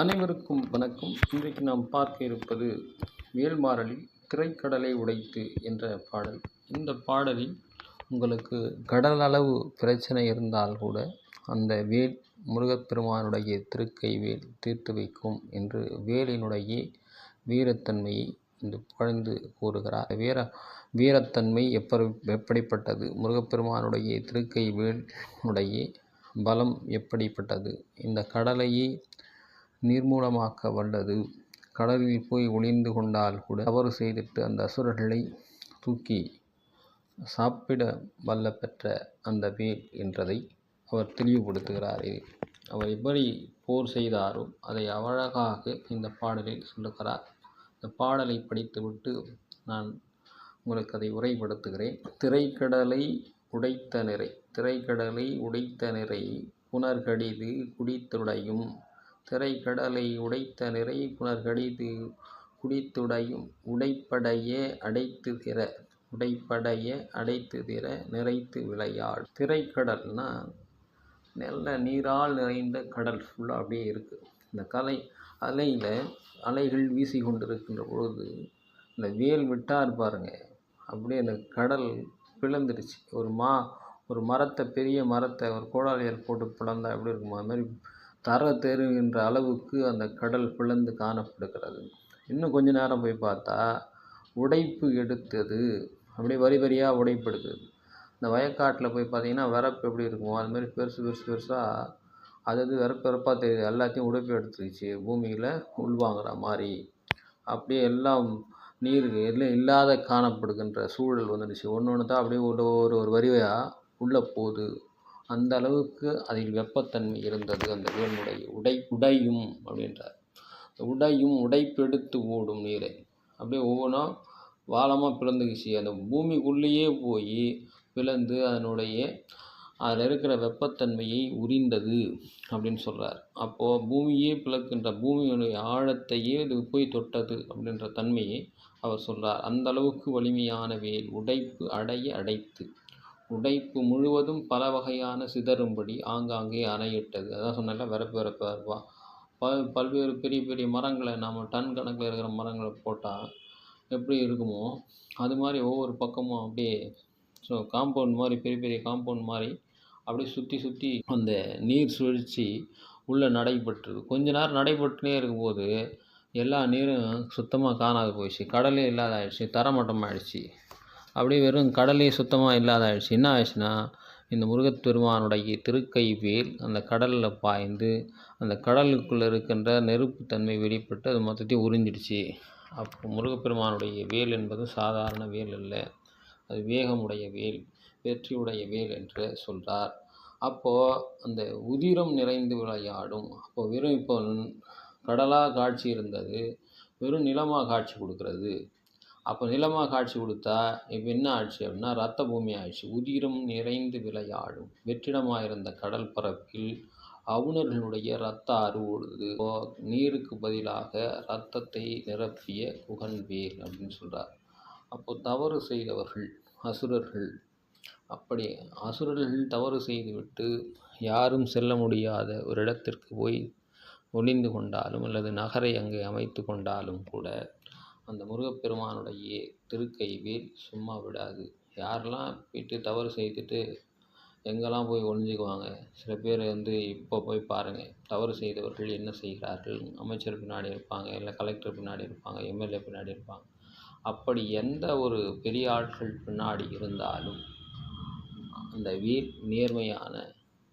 அனைவருக்கும் வணக்கம். இன்றைக்கு நாம் பார்க்க இருப்பது வேல்மாறலில் திரைக்கடலை உடைத்து என்ற பாடல். இந்த பாடலில் உங்களுக்கு கடல் அளவு பிரச்சனை இருந்தால் கூட அந்த வேல் முருகப்பெருமானுடைய திருக்கை வேல் தீர்த்து வைக்கும் என்று வேலினுடைய வீரத்தன்மையை இந்த புகழ்ந்து கூறுகிறார். வீர வீரத்தன்மை எப்ப எப்படிப்பட்டது? முருகப்பெருமானுடைய திருக்கை வேலுடைய பலம் எப்படிப்பட்டது? இந்த கடலையே நீர்மூலமாக்க வல்லது கடலில் போய் ஒளிந்து கொண்டால் கூட தவறு செய்துட்டு அந்த அசுரர்களை தூக்கி சாப்பிட வல்ல பெற்ற அந்த வேல் என்றதை அவர் தெளிவுபடுத்துகிறார். அவர் எப்படி போர் செய்தாரோ அதை அழகாக இந்த பாடலில் சொல்லுகிறார். இந்த பாடலை படித்துவிட்டு நான் உங்களுக்கு அதை உரைப்படுத்துகிறேன். திரைக்கடலை உடைத்த நிறை திரைக்கடலை உடைத்த நிறை புனர்கடிது குடித்துடையும் திரைக்கடலை உடைத்த நிறை புனர்கடிது குடித்துடையும் உடைப்படைய அடைத்துதிர உடைப்படைய அடைத்துதிர நிறைத்து விளையாடு. திரைக்கடல்னா நல்ல நீரால் நிறைந்த கடல் ஃபுல்லாக அப்படியே இருக்குது இந்த கலை அலையில் அலைகள் வீசி கொண்டிருக்கின்ற பொழுது இந்த வேல் விட்டார் பாருங்க அப்படியே அந்த கடல் பிளந்துடுச்சு. ஒரு மா ஒரு மரத்தை பெரிய மரத்தை ஒரு கோடாலியர் போட்டு பிளந்தா எப்படி இருக்குமா அது மாதிரி தர தெருகின்ற அளவுக்கு அந்த கடல் பிளந்து காணப்படுகிறது. இன்னும் கொஞ்ச நேரம் போய் பார்த்தா உடைப்பு எடுத்தது. அப்படியே வரி வரியாக உடைப்பு எடுக்குது இந்த வயக்காட்டில் போய் பார்த்தீங்கன்னா வரப்பு எப்படி இருக்குமோ அது மாதிரி பெருசு பெருசு பெருசாக அது அது வரப்பு வரப்பாக தெரியுது. எல்லாத்தையும் உடைப்பு எடுத்துருச்சு. பூமியில் உள்வாங்கிற மாதிரி. அப்படியே எல்லாம் நீர் எல்லாம் இல்லாத காணப்படுகின்ற சூழல் வந்துடுச்சு. ஒன்று ஒன்று தான் அப்படியே ஒரு ஒரு ஒரு உள்ளே போகுது. அந்த அளவுக்கு அதில் வெப்பத்தன்மை இருந்தது. அந்த வேலுடைய உடை உடையும் அப்படின்றார். உடையும் உடைப்பெடுத்து ஓடும் நீரை. அப்படியே ஒவ்வொன்றா வாழமாக பிளந்துக்குச்சு அந்த பூமிக்குள்ளேயே போய் பிளந்து அதனுடைய அதில் இருக்கிற வெப்பத்தன்மையை உரிந்தது அப்படின்னு சொல்கிறார் அப்போது பூமியே பிளக்கின்ற பூமியுடைய ஆழத்தையே இது போய் தொட்டது அப்படின்ற தன்மையை அவர் சொல்கிறார் அந்த அளவுக்கு வலிமையான வேல் உடைப்பு அடைய அடைத்து. உடைப்பு முழுவதும் பல வகையான சிதறும்படி ஆங்காங்கே அணையிட்டது. அதான் சொன்னால வரப்பு வரப்பாக இருப்பா பல் பல்வேறு பெரிய பெரிய மரங்களை நம்ம டன் கணக்கில் இருக்கிற மரங்களை போட்டால் எப்படி இருக்குமோ அது மாதிரி ஒவ்வொரு பக்கமும் அப்படியே ஸோ காம்பவுண்ட் மாதிரி பெரிய பெரிய காம்பவுண்ட் மாதிரி அப்படியே சுற்றி சுற்றி அந்த நீர் சுழற்சி உள்ளே நடைபெற்றது. கொஞ்ச நேரம் நடைபெற்றுனே இருக்கும்போது எல்லா நீரும் சுத்தமாக காணாது போயிடுச்சு. கடலே இல்லாத ஆயிடுச்சு தரமட்டமாகிடுச்சு அப்படியே வெறும் கடலே சுத்தமாக இல்லாத ஆயிடுச்சு. என்ன ஆயிடுச்சுன்னா இந்த முருகப்பெருமானுடைய திருக்கை வேல் அந்த கடலில் பாய்ந்து அந்த கடலுக்குள்ளே இருக்கின்ற நெருப்புத்தன்மை வெளிப்பட்டு அது மொத்தத்தையும் உறிஞ்சிடுச்சு. அப்போ முருகப்பெருமானுடைய வேல் என்பது சாதாரண வேல் இல்லை அது வேகமுடைய வேல் வெற்றியுடைய வேல் என்று சொல்கிறார் அப்போது அந்த உதிரம் நிறைந்து விளையாடும். அப்போ வெறும் இப்போ கடலாக காட்சி இருந்தது வெறும் நிலமாக காட்சி கொடுக்கறது. அப்போ நிலமாக காட்சி கொடுத்தா இப்போ என்ன ஆட்சி அப்படின்னா ரத்த பூமி ஆயிடுச்சு. உதிரம் நிறைந்து விளையாடும். வெற்றிடமாயிருந்த கடல் பரப்பில் அவுணர்களுடைய ரத்த ஆறு ஓடுது. நீருக்கு பதிலாக ரத்தத்தை நிரப்பிய குகன்வேல் அப்படின்னு சொல்கிறார் அப்போது தவறு செய்தவர்கள் அசுரர்கள். அப்படி அசுரர்கள் தவறு செய்துவிட்டு யாரும் செல்ல முடியாத ஒரு இடத்திற்கு போய் ஒளிந்து கொண்டாலும் அல்லது நகரை அங்கே அமைத்து கொண்டாலும் கூட அந்த முருகப்பெருமானுடைய திருக்கை வேல் சும்மா விடாது. யாரெல்லாம் போயிட்டு தவறு செய்துட்டு எங்கெல்லாம் போய் ஒளிஞ்சுக்குவாங்க சில பேர் வந்து இப்போ போய் பாருங்கள் தவறு செய்தவர்கள் என்ன செய்கிறார்கள்? அமைச்சர் பின்னாடி இருப்பாங்க இல்லை கலெக்டர் பின்னாடி இருப்பாங்க எம்எல்ஏ பின்னாடி இருப்பாங்க. அப்படி எந்த ஒரு பெரிய ஆட்கள் பின்னாடி இருந்தாலும் அந்த வீர் நேர்மையான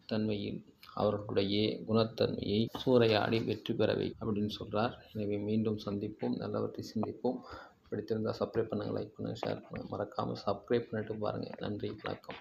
தன்மையில் அவர்களுடைய குணத்தன்மையை சூறையாடி வெற்றி பெறவை அப்படின்னு சொல்கிறார் எனவே மீண்டும் சந்திப்போம். நல்லவற்றை சிந்திப்போம். பிடித்திருந்தால் சப்ஸ்கிரைப் பண்ணுங்கள் லைக் பண்ணுங்கள் ஷேர் பண்ணுங்கள் மறக்காமல் சப்ஸ்கிரைப் பண்ணிட்டு பாருங்கள் நன்றி வணக்கம்.